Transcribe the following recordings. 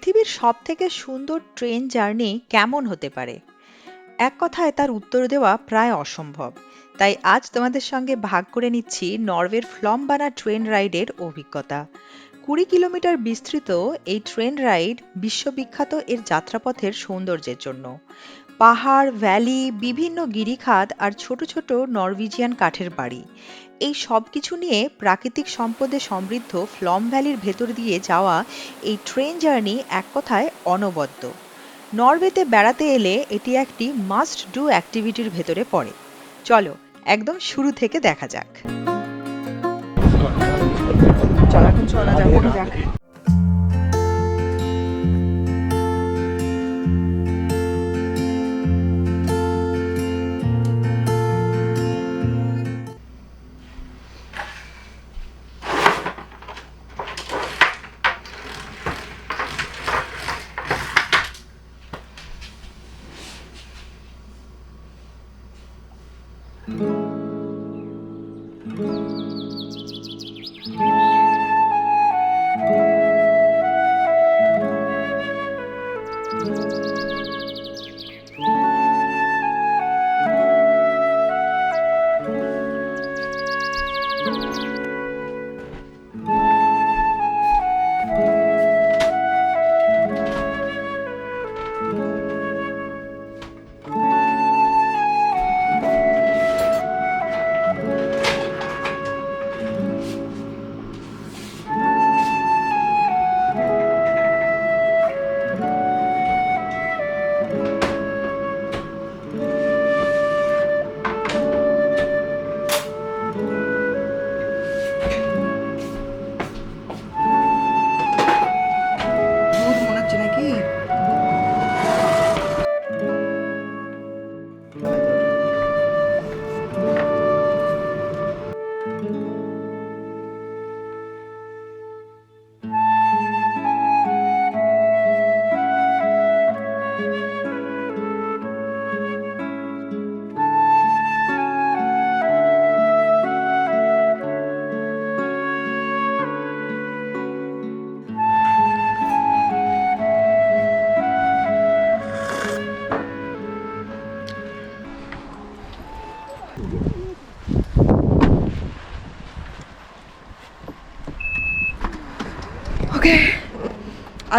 পৃথিবীর সবথেকে সুন্দর ট্রেন জার্নি কেমন হতে পারে? এক কথায় তার উত্তর দেওয়া প্রায় অসম্ভব। তাই আজ তোমাদের সঙ্গে ভাগ করে নিচ্ছি নরওয়ের ফ্লমবানা ট্রেন রাইডের অভিজ্ঞতা। কুড়ি কিলোমিটার বিস্তৃত এই ট্রেন রাইড বিশ্ববিখ্যাত এর যাত্রাপথের সৌন্দর্যের জন্য। পাহাড়, ভ্যালি, বিভিন্ন গিরিখাত আর ছোট ছোট নরওয়েজিয়ান কাঠের বাড়ি। এই সব কিছু নিয়ে প্রাকৃতিক সম্পদে সমৃদ্ধ ফ্লম ভ্যালির ভেতর দিয়ে যাওয়া এই ট্রেন জার্নি এক কথায় অনবদ্য। নরওয়েতে বেড়াতে এলে এটি একটি মাস্ট ডু অ্যাক্টিভিটির ভেতরে পড়ে। চলো, একদম শুরু থেকে দেখা যাক। চলা, এখন চলা যাক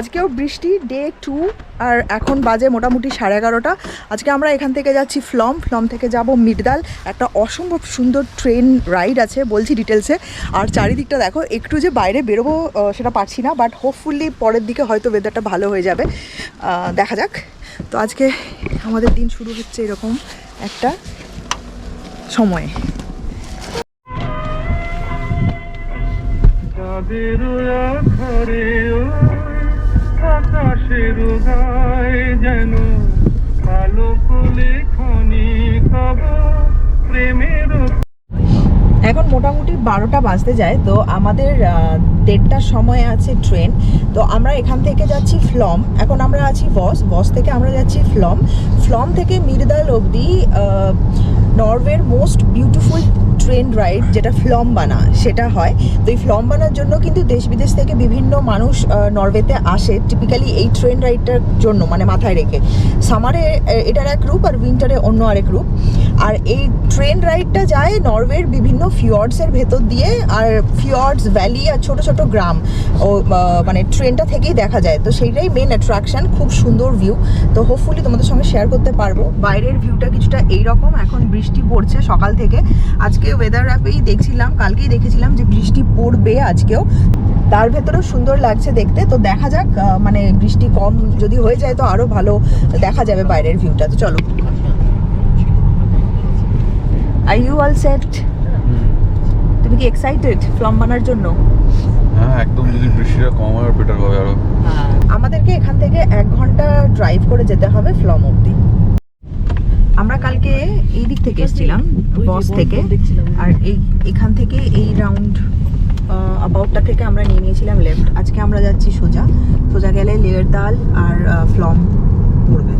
আজকেও বৃষ্টি ডে টু আর এখন বাজে মোটামুটি সাড়ে এগারোটা। আজকে আমরা এখান থেকে যাচ্ছি ফ্লম। ফ্লম থেকে যাব মিডদাল একটা অসম্ভব সুন্দর ট্রেন রাইড আছে, বলছি ডিটেলসে আর চারিদিকটা দেখো, একটু যে বাইরে বেরোবো সেটা পারছি না বাট হোপফুলি পরের দিকে হয়তো ওয়েদারটা ভালো হয়ে যাবে। দেখা যাক। তো আজকে আমাদের দিন শুরু হচ্ছে এরকম একটা সময়ে। আধারে ওই আকাশের গায়ে যেন কালো খনি প্রেমের এখন মোটামুটি বারোটা বাজতে যায়, তো আমাদের দেড়টার সময় আছে ট্রেন, তো আমরা এখান থেকে যাচ্ছি ফ্লম, এখন আমরা আছি বস বস থেকে আমরা যাচ্ছি ফ্লম ফ্লম থেকে মির্দাল অবধি নরওয়ের মোস্ট বিউটিফুল ট্রেন রাইড যেটা ফ্লম বানা সেটা হয়। তো এই ফ্লম বানার জন্য কিন্তু দেশ বিদেশ থেকে বিভিন্ন মানুষ নরওয়েতে আসে টিপিক্যালি এই ট্রেন রাইডটার জন্য মানে মাথায় রেখে। সামারে এটার এক রূপ আর উইন্টারে অন্য আরেক রূপ। আর এই ট্রেন রাইডটা যায় নরওয়ের বিভিন্ন ফিয়র্ডসের ভেতর দিয়ে, আর ফিয়র্ডস, ভ্যালি আর ছোট ছোট গ্রাম, ও মানে ট্রেনটা থেকেই দেখা যায়। তো সেইটাই মেন অ্যাট্রাকশন খুব সুন্দর ভিউ তো হোপফুলি তোমাদের সঙ্গে শেয়ার করতে পারব। বাইরের ভিউটা কিছুটা এইরকম, এখন বৃষ্টি পড়ছে সকাল থেকে। আজকে ওয়েদার অ্যাপেই দেখছিলাম কালকেই দেখেছিলাম যে বৃষ্টি পড়বে আজকেও। তার ভেতরেও সুন্দর লাগছে দেখতে। তো দেখা যাক মানে বৃষ্টি কম যদি হয়ে যায় তো আরও ভালো দেখা যাবে বাইরের ভিউটা তো চলো। আর ইউ অল সেট তুমি কি এক্সাইটেড ফ্লম বানার জন্য? হ্যাঁ একদম যদি বৃষ্টিটা কম হয় বেটার হবে আরও। আমাদেরকে এখান থেকে এক ঘণ্টা ড্রাইভ করে যেতে হবে ফ্লম অবধি। আমরা কালকে এই দিক থেকে এসেছিলাম, বস থেকে। আর এই এখান থেকে এই রাউন্ড অ্যাবাউটটা থেকে আমরা নিয়ে নিয়েছিলাম লেফট আজকে আমরা যাচ্ছি সোজা। সোজা গেলে লেয়ার দাল আর ফ্লম পড়বে।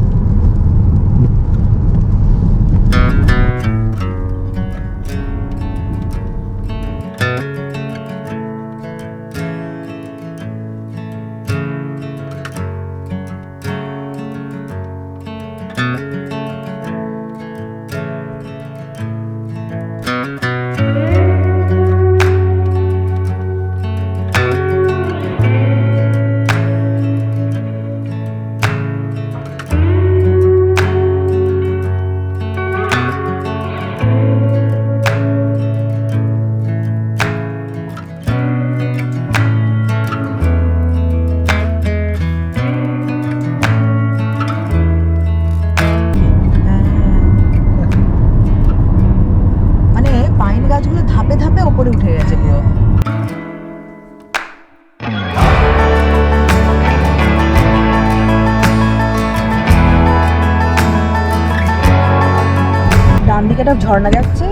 ঝর্ণা যাচ্ছে।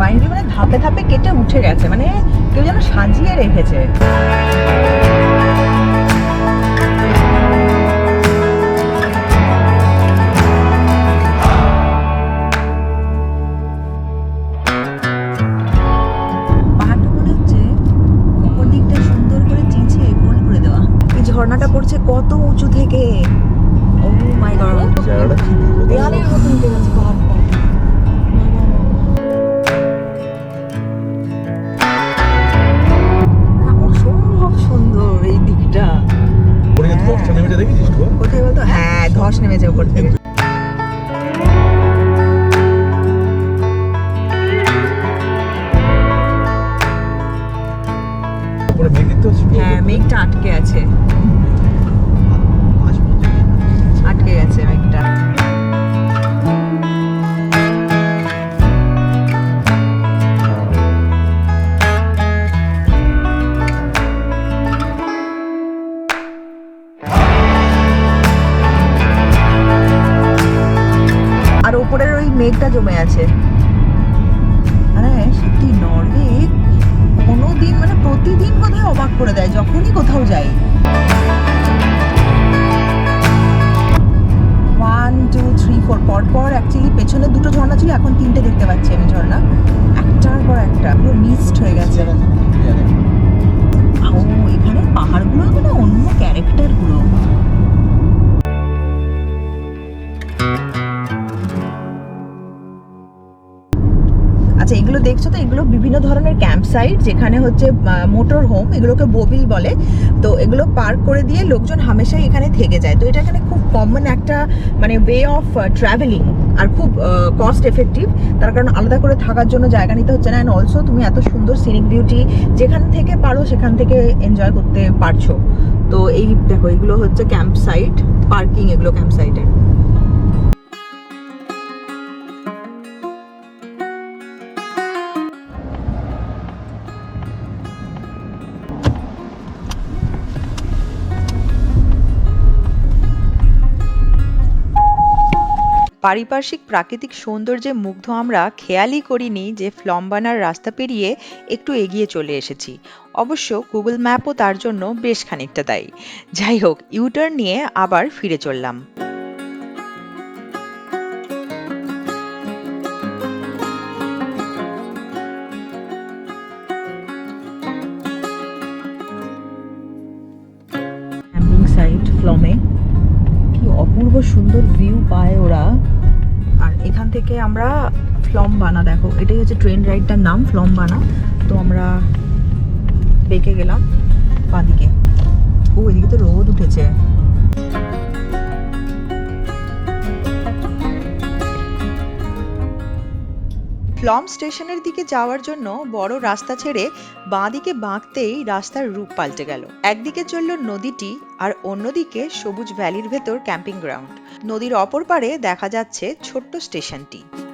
বাইরে মানে ধাপে ধাপে কেটে উঠে গেছে মানে কেউ যেন সাজিয়ে রেখেছে। ঝর্ণাটা পড়ছে কত উঁচু থেকে। ও মাই গড জায়গাটা কোথায় বলতো হ্যাঁ ধস? নেমেছে উপর থেকে হ্যাঁ মেঘটা আটকে আছে। মেঘটা জমে আছে মানে সত্যি নরওয়ে কোনো দিন মানে প্রতিদিন কোথায় অবাক করে দেয় যখনই কোথাও যাই ওয়ান টু থ্রি ফোর পর পর অ্যাকচুয়ালি পেছনে দুটো ঝর্ণা ছিল এখন তিনটে দেখতে পাচ্ছি আমি ঝর্ণা একটার পর একটা পুরো মিক্সড হয়ে গেছে ও এখানে পাহাড়গুলো মানে অন্য ক্যারেক্টারগুলো আচ্ছা এগুলো দেখছ তো? এগুলো বিভিন্ন ধরনের ক্যাম্প সাইট যেখানে হচ্ছে মোটর হোম এগুলোকে বোবিল বলে। তো এগুলো পার্ক করে দিয়ে লোকজন হামেশাই এখানে থেকে যায়। তো এটা এখানে খুব কমন একটা মানে ওয়ে অফ ট্রাভেলিং আর খুব কস্ট এফেক্টিভ তার কারণ আলাদা করে থাকার জন্য জায়গা নিতে হচ্ছে না। অ্যান্ড অলসো তুমি এত সুন্দর সিনিক বিউটি যেখান থেকে পারো, সেখান থেকে এনজয় করতে পারছ। তো এই, দেখো, এগুলো হচ্ছে ক্যাম্প সাইট পার্কিং এগুলো ক্যাম্প সাইটের পারিপার্শ্বিক প্রাকৃতিক সৌন্দর্যে মুগ্ধ আমরা খেয়ালই করিনি যে ফ্লম্বানার রাস্তা পেরিয়ে একটু এগিয়ে চলে এসেছি। অবশ্য গুগল ম্যাপও তার জন্য বেশ খানিকটা দায়ী। যাই হোক, ইউটার্ন নিয়ে আবার ফিরে চললাম। সাইট ফ্লমে কি অপূর্ব সুন্দর ভিউ পায় ওরা। এখান থেকে আমরা ফ্লম বানা দেখো, এটাই হচ্ছে ট্রেন রাইডটার নাম ফ্লম বানা তো আমরা বেঁকে গেলাম বাঁদিকে। ও, এদিকে তো রোদ উঠেছে। ফ্লম স্টেশনের দিকে যাওয়ার জন্য বড় রাস্তা ছেড়ে বাঁদিকে বাঁকতেই রাস্তার রূপ পাল্টে গেল। একদিকে চলল নদীটি আর অন্যদিকে সবুজ ভ্যালির ভেতর ক্যাম্পিং গ্রাউন্ড। নদীর অপর পারে দেখা যাচ্ছে ছোট্ট স্টেশনটি।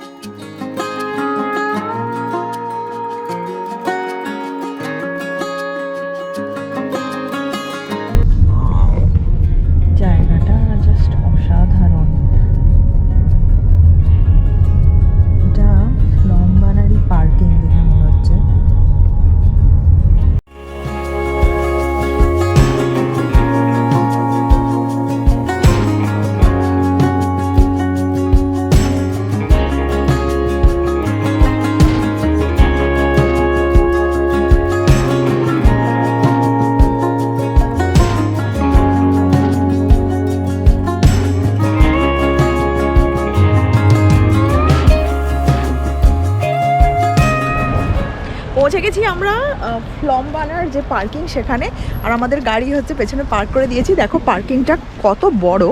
ফ্লমবানার যে পার্কিং সেখানে, আর আমাদের গাড়ি হচ্ছে পেছনে পার্ক করে দিয়েছি। দেখো পার্কিংটা কত বড়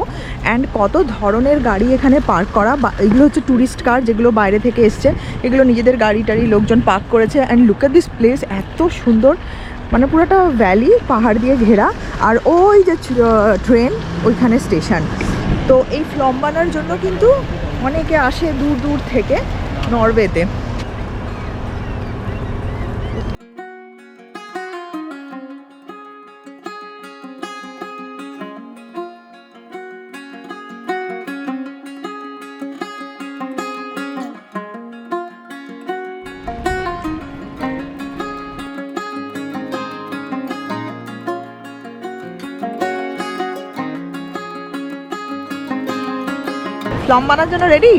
অ্যান্ড কত ধরনের গাড়ি এখানে পার্ক করা। বা, এগুলো হচ্ছে ট্যুরিস্ট কার যেগুলো বাইরে থেকে এসছে। এগুলো নিজেদের গাড়ি টাড়ি লোকজন পার্ক করেছে। And look at this place এত সুন্দর। মানে পুরোটা ভ্যালি পাহাড় দিয়ে ঘেরা। আর ওই যে ট্রেন ওইখানে স্টেশন তো এই ফ্লম বানার জন্য কিন্তু অনেকে আসে দূর দূর থেকে নরওয়েতে। ফ্লম বানার জন্য রেডি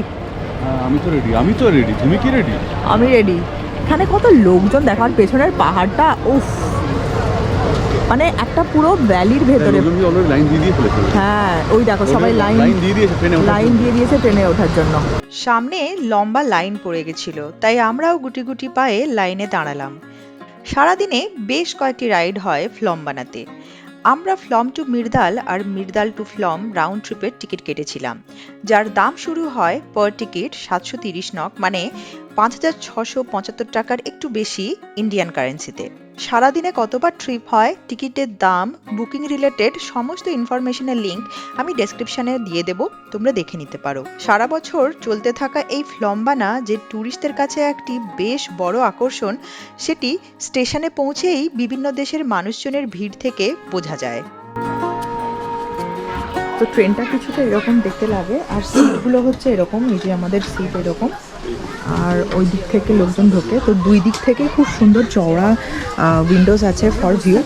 হ্যাঁ, আমি তো রেডি আমি তো রেডি তুমি কি রেডি আমি রেডি এখানে কত লোকজন দেখার পেছনের পাহাড়টা উফ। মানে একটা পুরো ভ্যালির ভেতরে। অলরেডি লাইন দিয়ে দিয়ে ফেলেছে? হ্যাঁ ওই দেখো সবাই লাইন লাইন দিয়ে দিয়েছে ট্রেনে লাইন দিয়ে দিয়েছে ট্রেনে ওঠার জন্য। সামনে লম্বা লাইন পড়ে গেছিল তাই আমরাও গুটি গুটি পায়ে লাইনে দাঁড়ালাম। সারাদিনে বেশ কয়েকটি রাইড হয় ফ্লম বানাতে। আমরা ফ্লম টু মির্দাল আর মির্দাল টু ফ্লম রাউন্ড ট্রিপের টিকিট কেটেছিলাম। যার দাম শুরু হয় পার টিকিট সাতশো তিরিশ নক মানে পাঁচ হাজার ছশো পঁচাত্তর টাকার একটু বেশি ইন্ডিয়ান কারেন্সিতে সারাদিনে কতবার ট্রিপ হয়, টিকিটের দাম বুকিং রিলেটেড সমস্ত ইনফরমেশনের লিঙ্ক আমি ডেসক্রিপশনে দিয়ে দেব, তোমরা দেখে নিতে পারো। সারা বছর চলতে থাকা এই ফ্লম্বানা যে ট্যুরিস্টদের কাছে একটি বেশ বড় আকর্ষণ, সেটি স্টেশনে পৌঁছেই বিভিন্ন দেশের মানুষজনের ভিড় থেকে বোঝা যায়। তো ট্রেনটা কিছুটা এরকম দেখতে লাগে, আর সিটগুলো হচ্ছে এরকম, এই যে আমাদের সিট এরকম। আর ওই দিক থেকে লোকজন ঢোকে। তো দুই দিক থেকে খুব সুন্দর চওড়া উইন্ডোজ আছে ফর ভিউ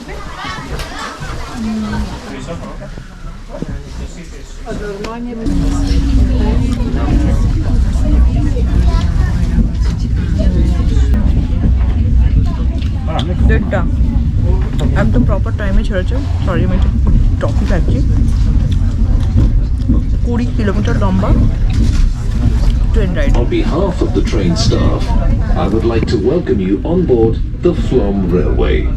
একদম প্রপার টাইমে ছেড়েছে। সরি আমি একটু টফি খাচ্ছি কুড়ি কিলোমিটার লম্বা। On behalf of the train staff, I would like to welcome you on board the Flom Railway.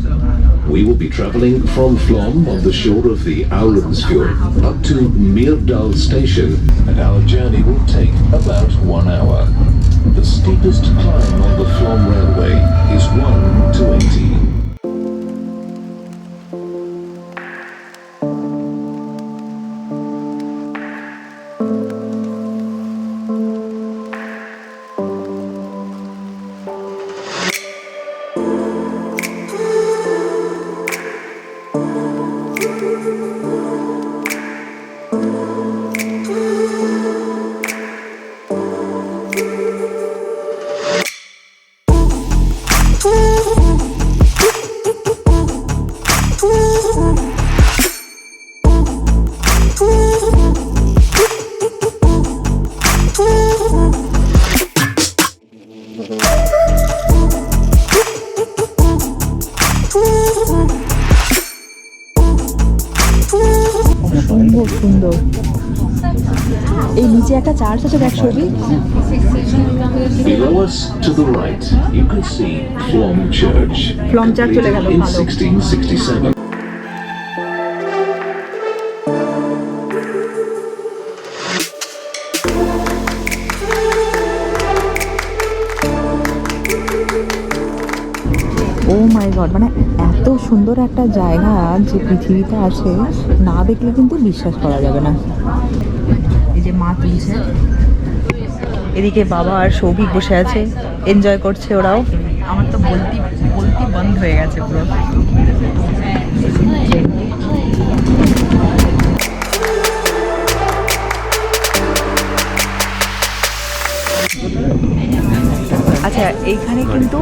We will be travelling from Flom on the shore of the Aurensfjord up to Myrdal station, and our journey will take about one hour. The steepest climb on the Flom Railway is 1 Flom Church, Flom Church চলে গেল, in 1667. O my god মানে এত সুন্দর একটা জায়গা যে পৃথিবীতে আছে না দেখলে কিন্তু বিশ্বাস করা যাবে না। এই যে মা তুলছে। এদিকে বাবা আর সৌভিক বসে আছে এনজয় করছে ওরাও। আমার তো বলতি বলতি বন্ধ হয়ে গেছে পুরো। আচ্ছা এইখানে কিন্তু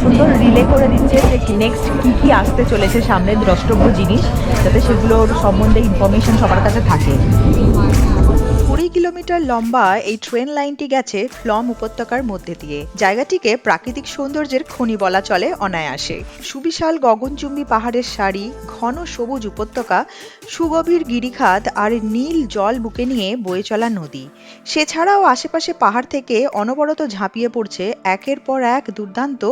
সুন্দর রিলে করে দিচ্ছে যে নেক্সট কী কী আসতে চলেছে সামনে দ্রষ্টব্য জিনিস, যাতে সেগুলোর সম্বন্ধে ইনফরমেশন সবার কাছে থাকে। কিলোমিটার লম্বা এই ট্রেন লাইনটি গেছে ফ্লম উপত্যকার মধ্যে দিয়ে। জায়গাটিকে প্রাকৃতিক সৌন্দর্যের খনি বলা চলে অনায়াসে। সুবিশাল গগনচুম্বী পাহাড়ের সারি, ঘন সবুজ উপত্যকা, সুগভীর গিরিখাত আর নীল জল বুকে নিয়ে বয়ে চলা নদী। সেছাড়াও আশেপাশে পাহাড় থেকে অনবরত ঝাঁপিয়ে পড়ছে একের পর এক দুর্দান্ত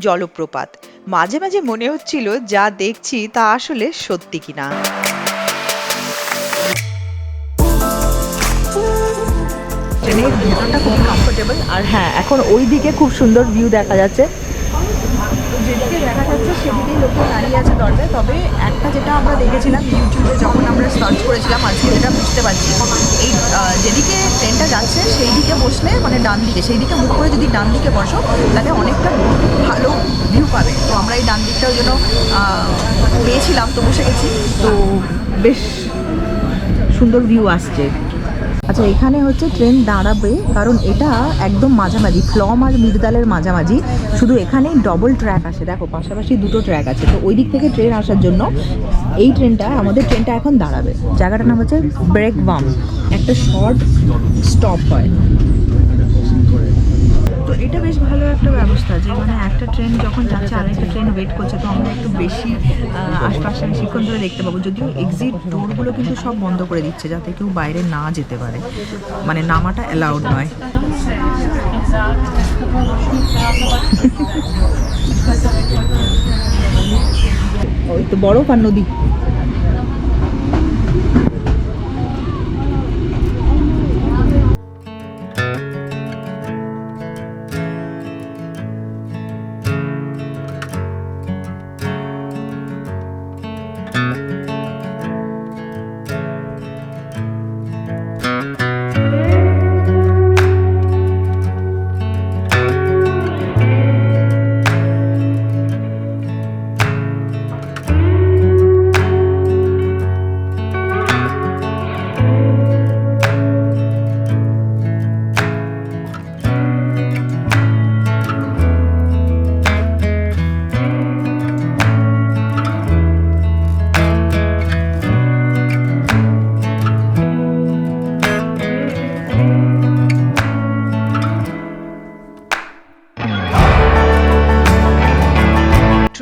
জলপ্রপাত। মাঝে মাঝে মনে হচ্ছিল যা দেখছি তা আসলে সত্যি কিনা। ট্রেনের ভেতরটা খুব কমফোর্টেবল আর হ্যাঁ এখন ওই দিকে খুব সুন্দর ভিউ দেখা যাচ্ছে। যেদিকে দেখা যাচ্ছে সেদিকেই লোকে দাঁড়িয়ে আছে দরজায়। তবে একটা যেটা আমরা দেখেছিলাম ইউটিউবে যখন আমরা সার্চ করেছিলাম আজকে যেটা বুঝতে পারছি এই যেদিকে ট্রেনটা যাচ্ছে সেই দিকে বসলে মানে ডান দিকে সেই দিকে মুখ করে যদি ডান দিকে বসো তাহলে অনেকটা ভালো ভিউ পাবে। তো আমরা এই ডান দিকটার জন্য পেয়েছিলাম তো বসে গেছি তো বেশ সুন্দর ভিউ আসছে। আচ্ছা এখানে হচ্ছে ট্রেন দাঁড়াবে, কারণ এটা একদম মাঝামাঝি, ফ্লম আর মিরদালের মাঝামাঝি। শুধু এখানেই ডবল ট্র্যাক আসে। দেখো, পাশাপাশি দুটো ট্র্যাক আছে। তো ওই দিক থেকে ট্রেন আসার জন্য এই ট্রেনটা আমাদের ট্রেনটা এখন দাঁড়াবে। জায়গাটার নাম হচ্ছে ব্রেক বাম একটা শর্ট স্টপ হয়। এটা বেশ ভালো একটা ব্যবস্থা যে মানে একটা ট্রেন যখন যাচ্ছে, আরেকটা ট্রেন ওয়েট করছে, তো আমরা একটু বেশি আশপাশে বেশিক্ষণ ধরে দেখতে পাবো। যদিও এক্সিট ডোরগুলো কিন্তু সব বন্ধ করে দিচ্ছে যাতে কেউ বাইরে না যেতে পারে। মানে নামাটা অ্যালাউড নয়। ওই তো বরফ আর নদী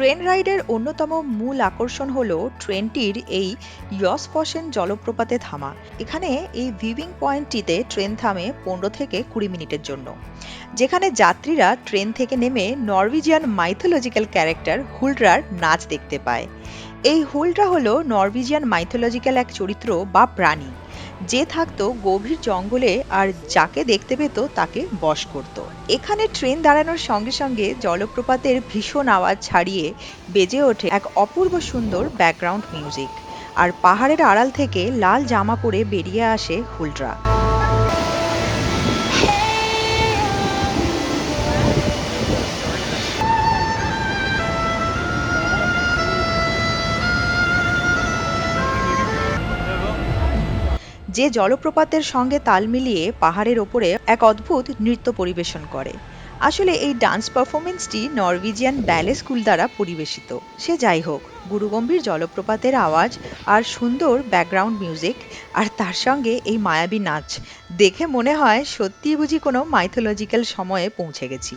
ট্রেন রাইডের অন্যতম মূল আকর্ষণ হল ট্রেনটির এই ইয়সফসেন জলপ্রপাতে থামা। এখানে এই ভিভিং পয়েন্টটিতে ট্রেন থামে পনেরো থেকে কুড়ি মিনিটের জন্য। যেখানে যাত্রীরা ট্রেন থেকে নেমে নরওয়েজিয়ান মাইথোলজিক্যাল ক্যারেক্টার হুলড্রার নাচ দেখতে পায়। এই হুলড্রা হলো নরওয়েজিয়ান মাইথোলজিক্যাল এক চরিত্র বা প্রাণী। যে থাকতো গভীর জঙ্গলে আর যাকে দেখতে পেত তাকে বশ করত। এখানে ট্রেন দাঁড়ানোর সঙ্গে সঙ্গে জলপ্রপাতের ভীষণ আওয়াজ ছাড়িয়ে বেজে ওঠে এক অপূর্ব সুন্দর ব্যাকগ্রাউন্ড মিউজিক আর পাহাড়ের আড়াল থেকে লাল জামা পরে বেরিয়ে আসে হুলড্রা যে জলপ্রপাতের সঙ্গে তাল মিলিয়ে পাহাড়ের ওপরে এক অদ্ভুত নৃত্য পরিবেশন করে। আসলে এই ডান্স পারফরমেন্সটি নরওয়েজিয়ান ব্যালে স্কুল দ্বারা পরিবেশিত। সে যাই হোক, গুরুগম্ভীর জলপ্রপাতের আওয়াজ আর সুন্দর ব্যাকগ্রাউন্ড মিউজিক আর তার সঙ্গে এই মায়াবী নাচ দেখে মনে হয় সত্যিই বুঝি কোনো মাইথোলজিক্যাল সময়ে পৌঁছে গেছি।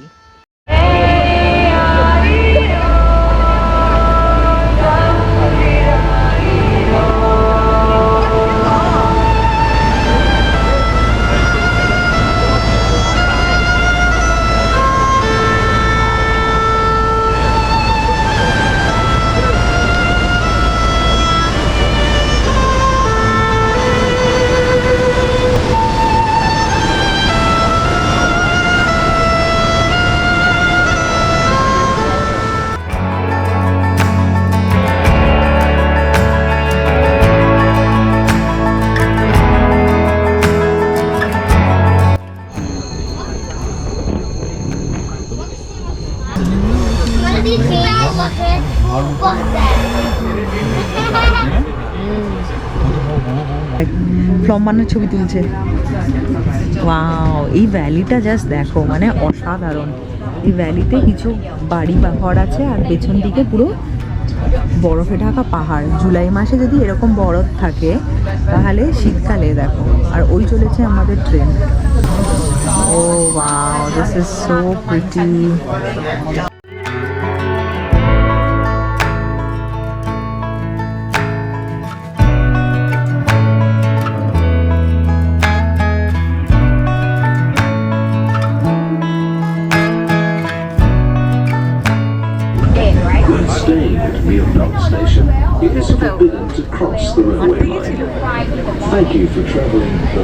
ফ্লম বানানোর ছবি তুলছে। এই ভ্যালিটা জাস্ট দেখো মানে অসাধারণ। এই ভ্যালিতে কিছু বাড়ি বা ঘর আছে, আর পেছন দিকে পুরো বরফে ঢাকা পাহাড়। জুলাই মাসে যদি এরকম বরফ থাকে, তাহলে শীতকালে দেখো, আর ওই চলেছে আমাদের train O this is so pretty Thank you for traveling the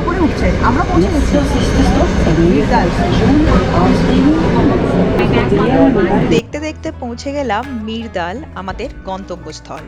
উপরে উঠছে। আমরা পৌঁছে গেছি। দেখতে দেখতে পৌঁছে গেলাম মিরদাল আমাদের গন্তব্যস্থল।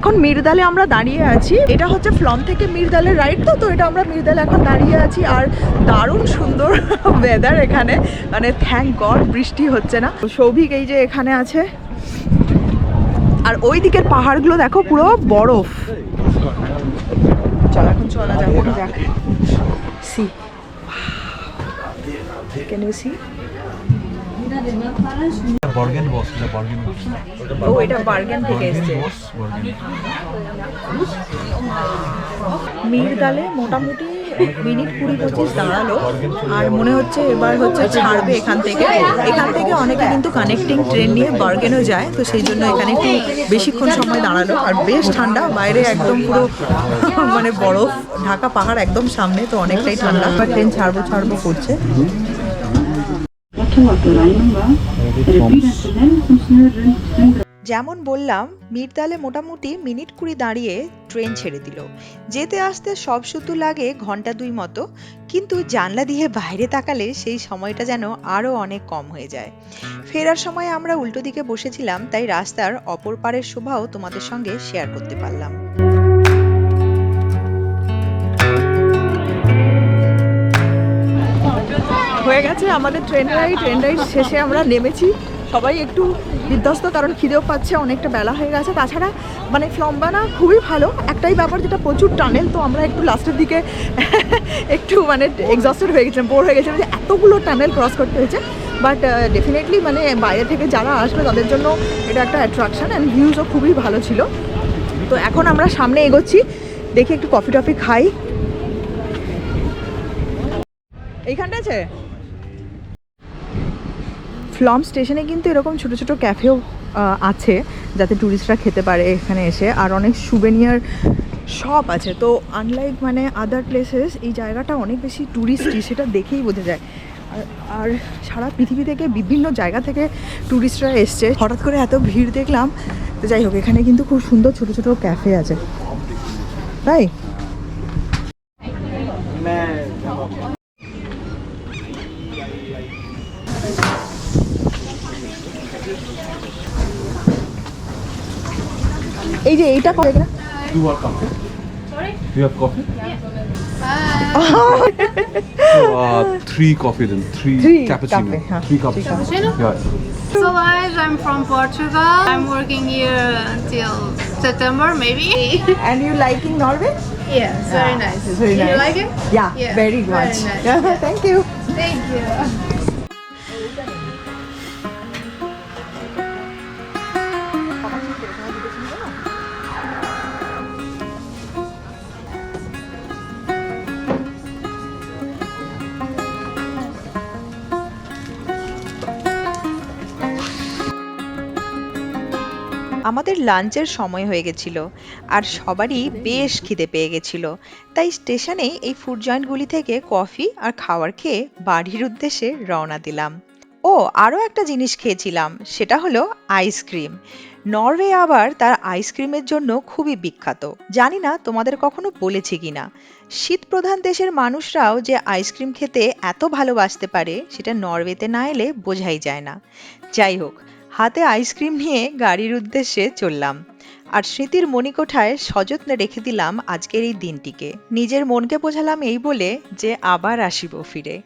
এখন মিরদালে আমরা দাঁড়িয়ে আছি। এটা হচ্ছে ফ্লম থেকে মির্দালের রাইড তো তো এটা আমরা মির্দালে এখন দাঁড়িয়ে আছি। আর দারুণ সুন্দর ওয়েদার এখানে। মানে থ্যাংক গড বৃষ্টি হচ্ছে না। সৌভিক এই যে এখানে আছে। আর ওই দিকের পাহাড়গুলো দেখো, পুরো বরফ। চল, এখন চলা, যাক সি বার্গেন বস এটা বার্গেন ও এটা বার্গেন থেকে এসছে। বস বার্গেন মিরদালে মোটামুটি মিনিট কুড়ি পঁচিশ দাঁড়াল। আর মনে হচ্ছে এবার হচ্ছে ছাড়বে এখান থেকে। এখান থেকে অনেকে কিন্তু কানেক্টিং ট্রেন নিয়ে বার্গেনও যায় তো সেই জন্য এখানে একটু বেশিক্ষণ সময় দাঁড়াল। আর বেশ ঠান্ডা বাইরে একদম পুরো মানে বরফ ঢাকা পাহাড় একদম সামনে তো অনেকটাই ঠান্ডা। ট্রেন ছাড়বো ছাড়বো করছে। যেমন বললাম মিরদালে মোটামুটি মিনিট কুড়ি দাঁড়িয়ে ট্রেন ছেড়ে দিল। যেতে আসতে সব শুধু লাগে ঘণ্টা দুই মতো কিন্তু জানলা দিয়ে বাইরে তাকালে সেই সময়টা যেন আরও অনেক কম হয়ে যায়। ফেরার সময় আমরা উল্টো দিকে বসেছিলাম তাই রাস্তার অপর পারের শোভাও তোমাদের সঙ্গে শেয়ার করতে পারলাম। হয়ে গেছে, আমাদের ট্রেন রাইড ট্রেন রাইড শেষে আমরা নেমেছি। সবাই একটু বিধ্বস্ত, কারণ খিদেও পাচ্ছে, অনেকটা বেলা হয়ে গেছে। তাছাড়া মানে ফ্লম্বানা খুবই ভালো। একটাই ব্যাপার যেটা, প্রচুর টানেল তো আমরা একটু লাস্টের দিকে একটু মানে এক্সস্টেড হয়ে গেছিলাম বোর হয়ে গেছিলাম যে এতগুলো টানেল ক্রস করতে হয়েছে। বাট ডেফিনেটলি মানে বাইরে থেকে যারা আসবে, তাদের জন্য এটা একটা অ্যাট্রাকশন অ্যান্ড ভিউজও খুবই ভালো ছিল। তো এখন আমরা সামনে এগোচ্ছি। দেখি একটু কফি টফি খাই। এইখানটা আছে? ফ্লম স্টেশনে কিন্তু এরকম ছোট ছোট ক্যাফেও আছে, যাতে ট্যুরিস্টরা খেতে পারে এখানে এসে। আর অনেক সুবেনিয়ার শপ আছে। তো আনলাইক মানে আদার প্লেসেস এই জায়গাটা অনেক বেশি ট্যুরিস্টি সেটা দেখেই বোঝা যায়। আর আর সারা পৃথিবী থেকে বিভিন্ন জায়গা থেকে ট্যুরিস্টরা এসছে। হঠাৎ করে এত ভিড় দেখলাম। তো যাই হোক, এখানে কিন্তু খুব সুন্দর ছোট ছোট ক্যাফে আছে। তাই? এই যে এইটা করে না You are coffee? Sorry? You have coffee? uh, three coffee then. Three, Three cappuccino. cafe, huh. Three cups. Cappuccino? Yeah. Solange, I'm from Portugal. I'm working here until September, maybe. and you liking Norway? yes, very nice. It's very you nice. like it? Yeah, Yeah, very very much. nice. Thank you. Thank you. আমাদের লাঞ্চের সময় হয়ে গেছিল আর সবারই বেশ খিদে পেয়ে গেছিল। তাই স্টেশনে এই ফুড জয়েন্টগুলি থেকে কফি আর খাওয়ার খেয়ে বাড়ির উদ্দেশ্যে রওনা দিলাম। ও, আরও একটা জিনিস খেয়েছিলাম, সেটা হলো আইসক্রিম। নরওয়ে আবার তার আইসক্রিমের জন্য খুবই বিখ্যাত। জানি না তোমাদের কখনো বলেছি কিনা শীত প্রধান দেশের মানুষরাও যে আইসক্রিম খেতে এত ভালোবাসতে পারে, সেটা নরওয়েতে না এলে বোঝাই যায় না। যাই হোক হাতে আইসক্রিম নিয়ে গাড়ির উদ্দেশ্যে চললাম। আর স্মৃতির মণিকোঠায় সযত্নে রেখে দিলাম আজকের এই দিনটিকে। নিজের মনকে বোঝালাম এই বলে যে আবার আসিব ফিরে।